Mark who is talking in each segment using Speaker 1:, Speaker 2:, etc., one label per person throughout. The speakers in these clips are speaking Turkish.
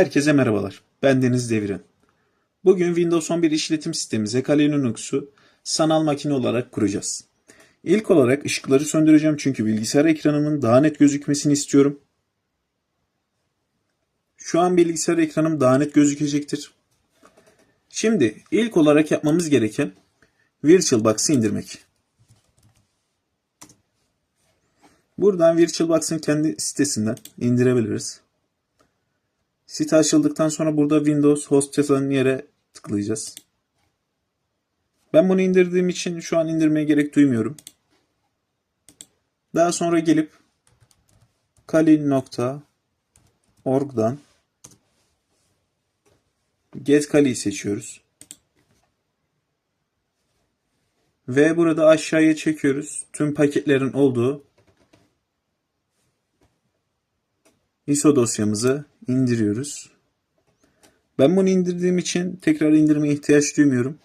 Speaker 1: Herkese merhabalar. Ben Deniz Deviren. Bugün Windows 11 işletim sistemimize Kali Linux'u sanal makine olarak kuracağız. İlk olarak ışıkları söndüreceğim çünkü bilgisayar ekranımın daha net gözükmesini istiyorum. Şu an bilgisayar ekranım daha net gözükecektir. Şimdi ilk olarak yapmamız gereken VirtualBox'ı indirmek. Buradan VirtualBox'ın kendi sitesinden indirebiliriz. Site açıldıktan sonra burada Windows Host yazan yere tıklayacağız. Ben bunu indirdiğim için şu an indirmeye gerek duymuyorum. Daha sonra gelip kali.org'dan Get Kali'yi seçiyoruz. Ve burada aşağıya çekiyoruz. Tüm paketlerin olduğu ISO dosyamızı indiriyoruz. Ben bunu indirdiğim için tekrar indirmeye ihtiyaç duymuyorum.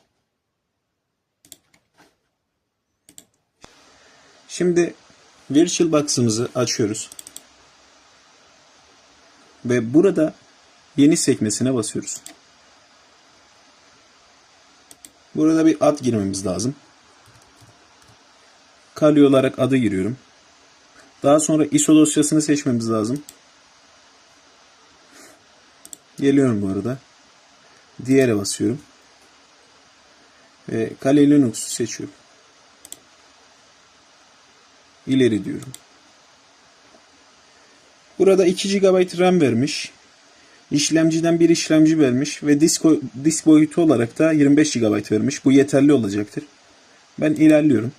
Speaker 1: Şimdi VirtualBox'ımızı açıyoruz. Ve burada yeni sekmesine basıyoruz. Burada bir ad girmemiz lazım. Kali olarak adı giriyorum. Daha sonra ISO dosyasını seçmemiz lazım. Geliyorum bu arada. Diğere basıyorum. Ve Kali Linux'u seçiyorum. İleri diyorum. Burada 2 GB RAM vermiş. İşlemciden bir işlemci vermiş ve disk, disk boyutu olarak da 25 GB vermiş. Bu yeterli olacaktır. Ben ilerliyorum.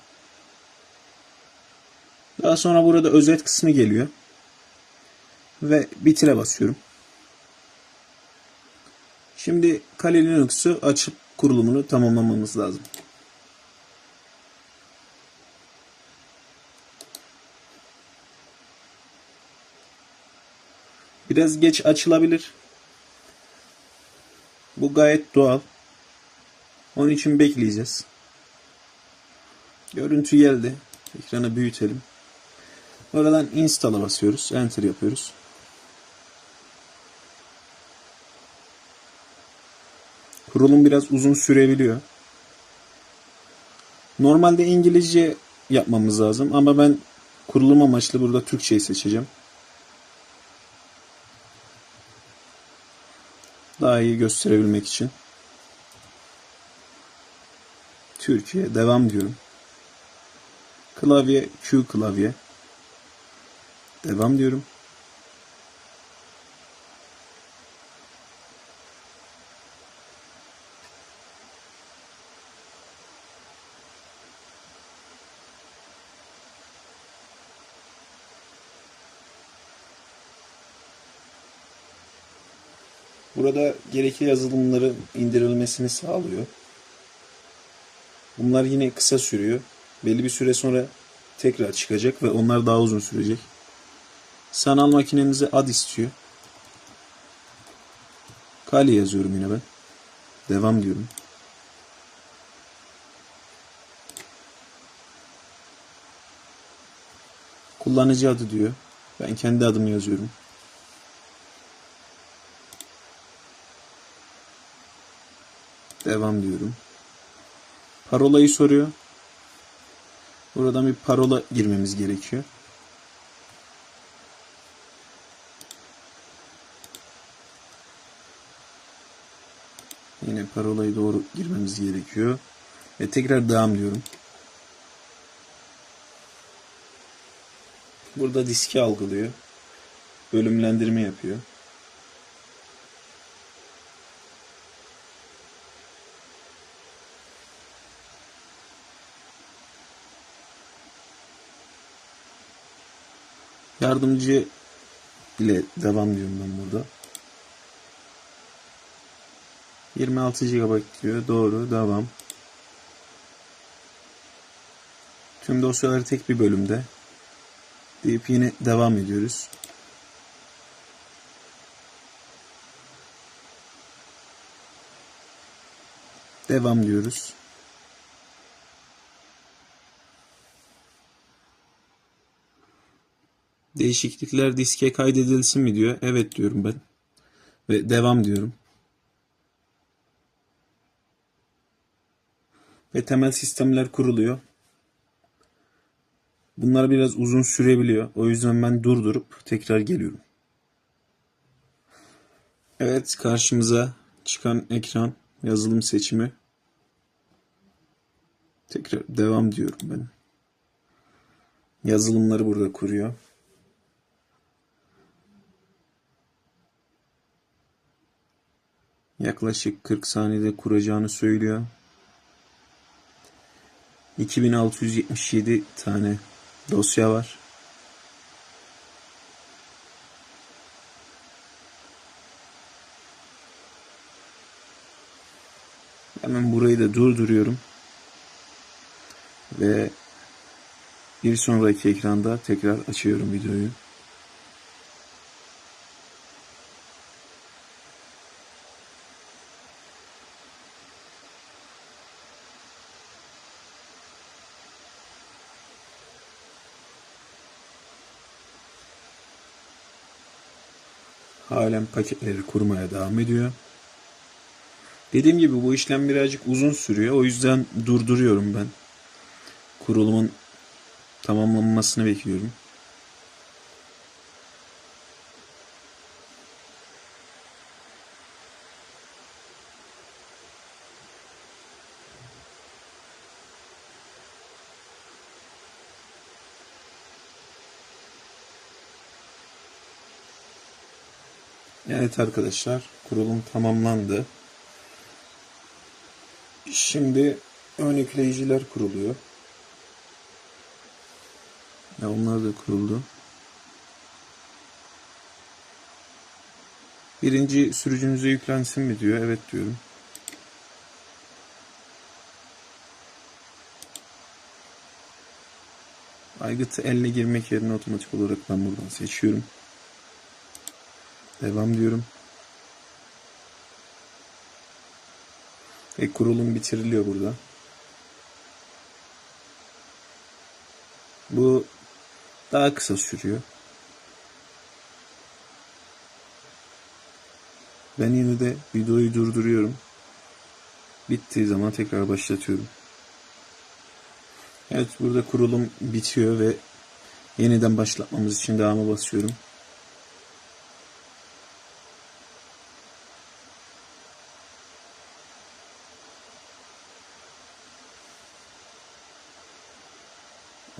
Speaker 1: Daha sonra burada özet kısmı geliyor. Ve bitire basıyorum. Şimdi Kali Linux'u açıp kurulumunu tamamlamamız lazım. Biraz geç açılabilir. Bu gayet doğal. Onun için bekleyeceğiz. Görüntü geldi. Ekranı büyütelim. Oradan install'a basıyoruz. Enter yapıyoruz. Kurulum biraz uzun sürebiliyor. Normalde İngilizce yapmamız lazım ama ben kurulum amaçlı burada Türkçeyi seçeceğim. Daha iyi gösterebilmek için. Türkiye devam diyorum. Klavye Q klavye. Devam diyorum. Burada gerekli yazılımların indirilmesini sağlıyor. Bunlar yine kısa sürüyor. Belli bir süre sonra tekrar çıkacak ve onlar daha uzun sürecek. Sanal makinenize ad istiyor. Kali yazıyorum yine ben. Devam diyorum. Kullanıcı adı diyor. Ben kendi adımı yazıyorum. Devam diyorum. Parolayı soruyor. Buradan bir parola girmemiz gerekiyor. Yine parolayı doğru girmemiz gerekiyor. Ve tekrar devam diyorum. Burada diski algılıyor. Bölümlendirme yapıyor. Yardımcı ile devam diyorum ben burada. 26 GB diyor. Doğru. Devam. Tüm dosyaları tek bir bölümde deyip yine devam ediyoruz. Devam diyoruz. Değişiklikler diske kaydedilsin mi diyor. Evet diyorum ben. Ve devam diyorum. Ve temel sistemler kuruluyor. Bunlar biraz uzun sürebiliyor. O yüzden ben durdurup tekrar geliyorum. Evet karşımıza çıkan ekran yazılım seçimi. Tekrar devam diyorum ben. Yazılımları burada kuruyor. Yaklaşık 40 saniyede kuracağını söylüyor. 2677 tane dosya var. Hemen burayı da durduruyorum. Ve bir sonraki ekranda tekrar açıyorum videoyu. Halen paketleri kurmaya devam ediyor. Dediğim gibi bu işlem birazcık uzun sürüyor. O yüzden durduruyorum ben. Kurulumun tamamlanmasını bekliyorum. Evet arkadaşlar, kurulum tamamlandı. Şimdi ön yükleyiciler kuruluyor. Ya onlar da kuruldu. Birinci sürücünüze yüklensin mi diyor. Evet diyorum. Aygıtı elle girmek yerine otomatik olarak ben buradan seçiyorum. Devam diyorum. Ve kurulum bitiriliyor burada. Bu daha kısa sürüyor. Ben yine de videoyu durduruyorum. Bittiği zaman tekrar başlatıyorum. Evet burada kurulum bitiyor ve yeniden başlatmamız için devam'a basıyorum.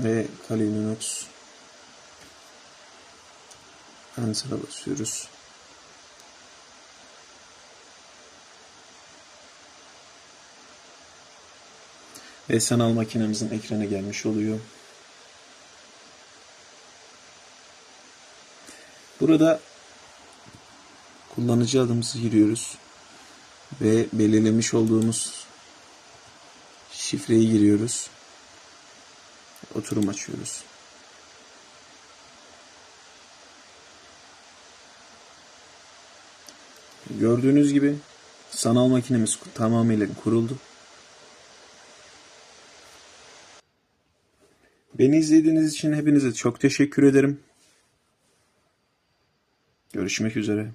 Speaker 1: Ve Kali Linux Enter'a basıyoruz. Ve sanal makinemizin ekranı gelmiş oluyor. Burada kullanıcı adımızı giriyoruz. Ve belirlemiş olduğumuz şifreyi giriyoruz. Oturum açıyoruz. Gördüğünüz gibi sanal makinemiz tamamıyla kuruldu. Beni izlediğiniz için hepinize çok teşekkür ederim. Görüşmek üzere.